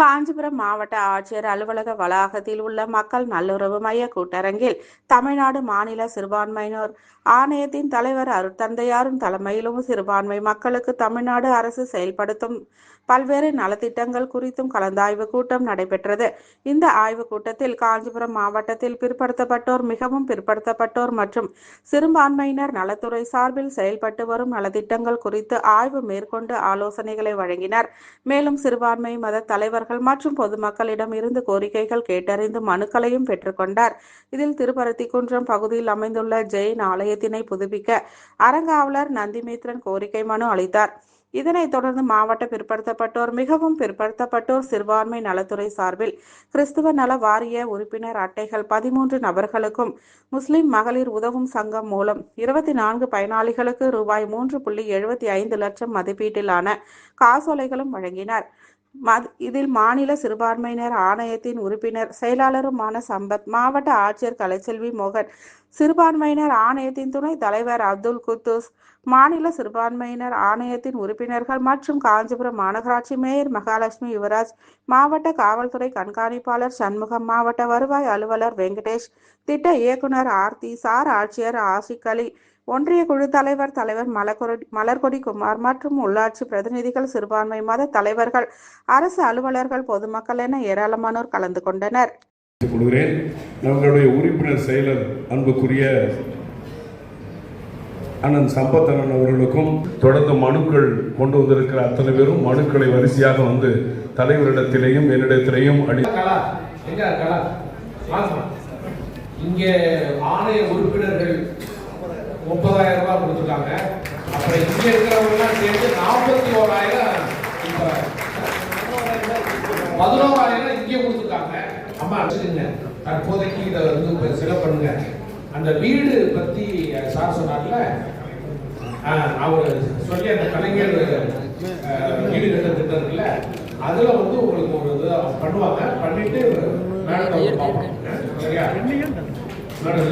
காஞ்சிபுரம் மாவட்ட ஆட்சியர் அலுவலக வளாகத்தில் உள்ள மக்கள் நல்லுறவு மைய கூட்டரங்கில் தமிழ்நாடு மாநில சிறுபான்மையினர் ஆணையத்தின் தலைவர் அருட்தந்தையாரும் தலைமையிலும் சிறுபான்மை மக்களுக்கு தமிழ்நாடு அரசு செயல்படுத்தும் பல்வேறு நலத்திட்டங்கள் குறித்தும் கலந்தாய்வு கூட்டம் நடைபெற்றது. இந்த ஆய்வுக் கூட்டத்தில் காஞ்சிபுரம் மாவட்டத்தில் பிற்படுத்தப்பட்டோர் மிகவும் பிற்படுத்தப்பட்டோர் மற்றும் சிறுபான்மையினர் நலத்துறை சார்பில் செயல்பட்டு வரும் நலத்திட்டங்கள் குறித்து ஆய்வு மேற்கொண்டு ஆலோசனைகளை வழங்கினர். மேலும் சிறுபான்மை மத தலைவர்கள் மற்றும் பொதுமக்களிடம் இருந்து கோரிக்கைகள் கேட்டறிந்து மனுக்களையும் பெற்றுக்கொண்டார் இதில் திருப்பரத்திக்குன்றம் பகுதியில் அமைந்துள்ள ஜெயின் ஆலயத்தினை புதுப்பிக்க அறங்காவலர் நந்திமித்ரன் கோரிக்கை மனு அளித்தார். இதனைத் தொடர்ந்து மாவட்ட பிற்படுத்தப்பட்டோர் மிகவும் பிற்படுத்தப்பட்டோர் சிறுபான்மை நலத்துறை சார்பில் கிறிஸ்துவ நல வாரிய உறுப்பினர் அட்டைகள் பதிமூன்று நபர்களுக்கும் முஸ்லிம் மகளிர் உதவும் சங்கம் மூலம் இருபத்தி நான்கு பயனாளிகளுக்கு ரூபாய் மூன்று புள்ளி எழுபத்தி ஐந்து லட்சம் மதிப்பீட்டிலான காசோலைகளும் வழங்கினார். இதில் மாநில சிறுபான்மையினர் ஆணையத்தின் உறுப்பினர் செயலாளருமான சம்பத் மாவட்ட ஆட்சியர் கலைச்செல்வி மோகன் சிறுபான்மையினர் ஆணையத்தின் துணைத் தலைவர் அப்துல் குத்தூஸ் மாநில சிறுபான்மையினர் ஆணையத்தின் உறுப்பினர்கள் மற்றும் காஞ்சிபுரம் மாநகராட்சி மேயர் மகாலட்சுமி யுவராஜ் மாவட்ட காவல்துறை கண்காணிப்பாளர் சண்முகம் மாவட்ட வருவாய் அலுவலர் வெங்கடேஷ் திட்ட இயக்குனர் ஆர்த்தி சார் ஆட்சியர் ஆசிக் அலி ஒன்றிய குழு தலைவர் தலைவர் மலர்கொடி மலர்கொடி குமார் மற்றும் உள்ளாட்சி பிரதிநிதிகள் சிறுபான்மை மத தலைவர்கள் அரசு அலுவலர்கள் பொதுமக்கள் என ஏராளமானோர் கலந்து கொண்டனர். கொள்கிறேன் நம்மளுடைய உறுப்பினர் செயலர் அன்புக்குரிய அண்ணன் சம்பத் அண்ணன் அவர்களுக்கும் தொடர்ந்து மனுக்கள் கொண்டு வந்திருக்கிற அத்தனை பேரும் மனுக்களை வரிசையாக வந்து தலைவரிடத்திலேயும் என்னிடத்திலேயும் அடி இங்கே இங்க ஆணைய உறுப்பினர்கள் முப்பதாயிரம் ரூபாய் கொடுத்துருக்காங்க. அப்புறம் இங்கே இருக்கிறவங்க சேர்ந்து நாற்பத்தி ஓராயிரம் பதினோராயிரம் இங்கே கொடுத்துருக்காங்க. அம்மா வச்சுக்கோங்க. தற்போதைக்கு இதை வந்து சில பண்ணுங்க. அந்த வீடு பத்தி சார் சொன்னார்ல அவர் சொல்லி அந்த கலைஞர் வீடு கட்ட திட்டம் இருக்குல்ல அதுல வந்து உங்களுக்கு ஒரு இது பண்ணுவாங்க. பண்ணிட்டு மேடத்தை வந்து பார்ப்போம் சரியா? மேடம்